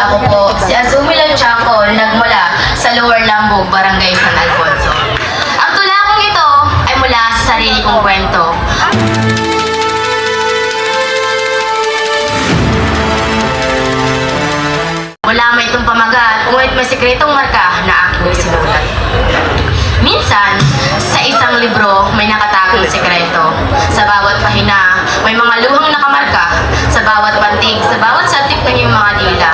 Ako po, si Azumila Chacol, nagmula sa Lower Lambog, Barangay San Alfonso. Ang tula kong ito ay mula sa sarili kong kwento. Wala may itong pamagat, ngunit may sikretong marka na aking isinulat. Minsan, sa isang libro may nakatakong sekreto. Sa bawat pahina, may mga luhang nakamarka. Sa bawat pantig, sa bawat satik ng iyong mga dila,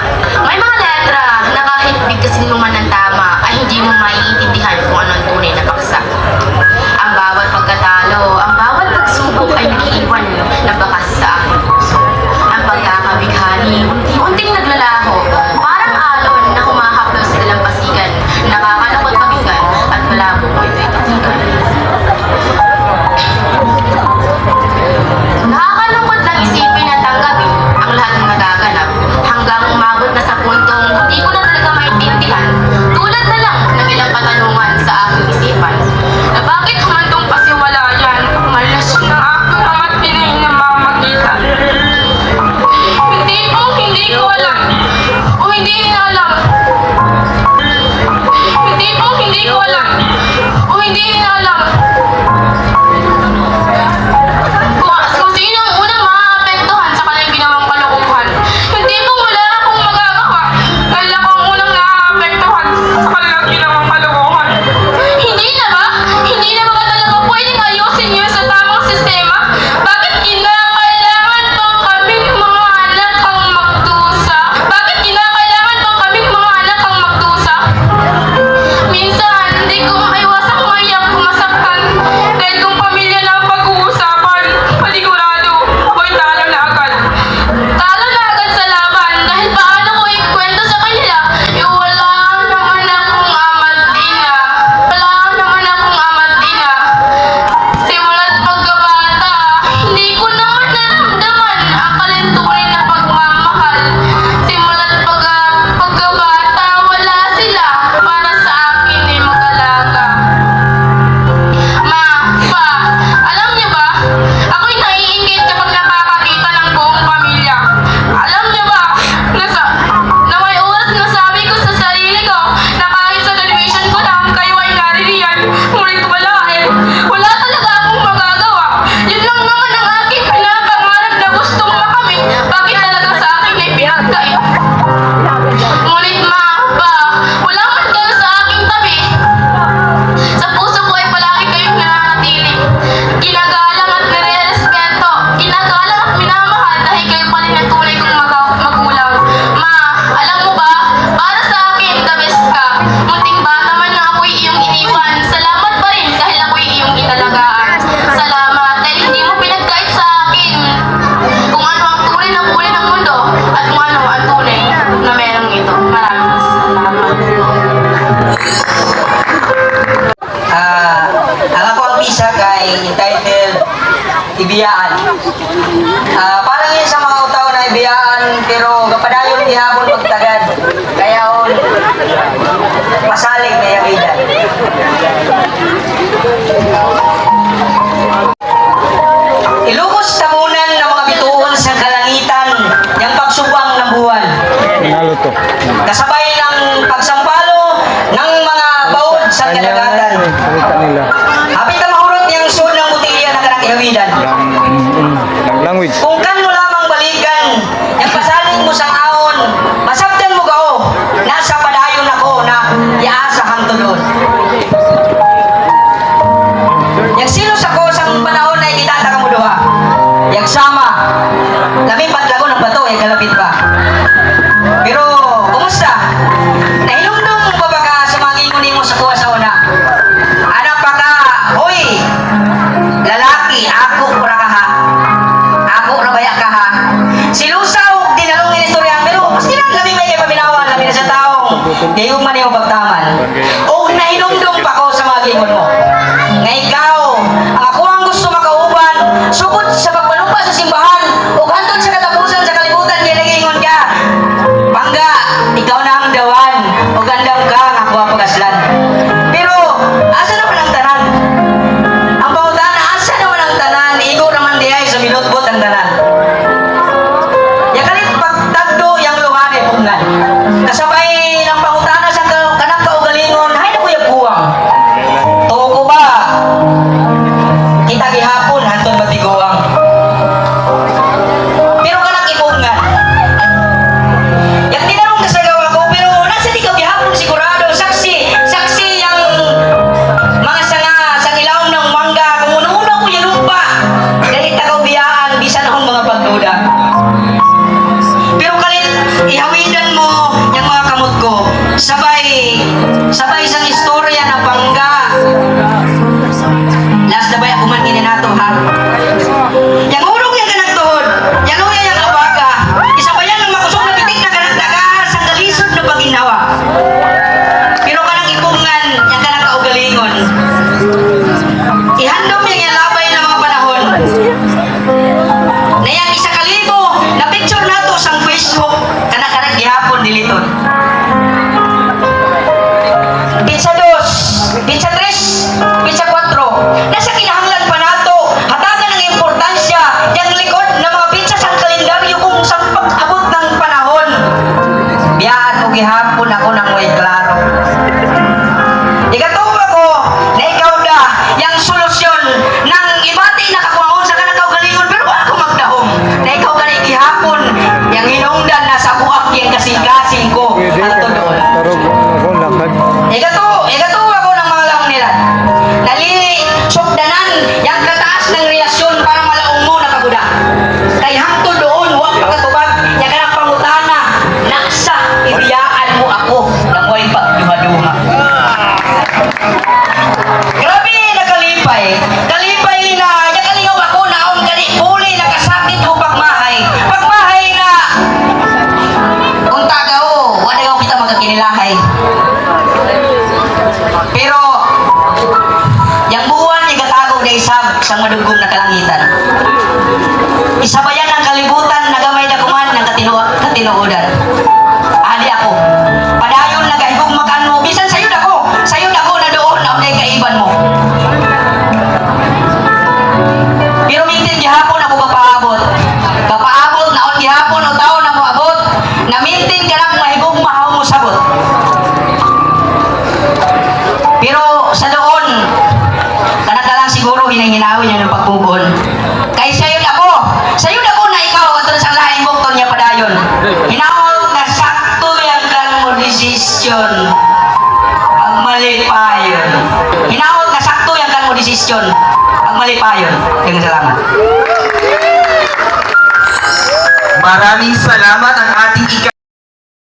biyaan. Uh, parang yun sa mga utaw na biyaan, pero kapadayon ihapon magtagad. Kaya on, masalig na yabida. Ilukos tamunan ng mga bituon sa kalangitan, yung pagsubang ng buwan. Nalo. Kasama sa hantulod. Yang silos ako sa panahon na ititata ka mo doha. Yang sama. Lami patlago ng bato, yung kalapit ba. Pero, kumusta? Nahilumdong ba baka sa mga ingunin mo sa kuha sa una? Anak pa ka, oy! Lalaki, ako ra ka ha. Ako ra baya ka ha. Silusaw, dinalong inistorya, pero mas tinang lami may pabinawan, lami na sa taong. Di yung maniwag tao. Tarog ako lakad. Ikato, ikato ako ng mga laong nila. Dali, sukdanan, yung kataas ng relasyon para malaong mo nakaguda. Kay hangto doon, huwag pagkatubag, yung desisyon. Ang mali pa yun. Hinaot na sakto yung kanmo desisyon. Ang mali pa yun. Kaya salamat. Maraming salamat ang ating ikaw.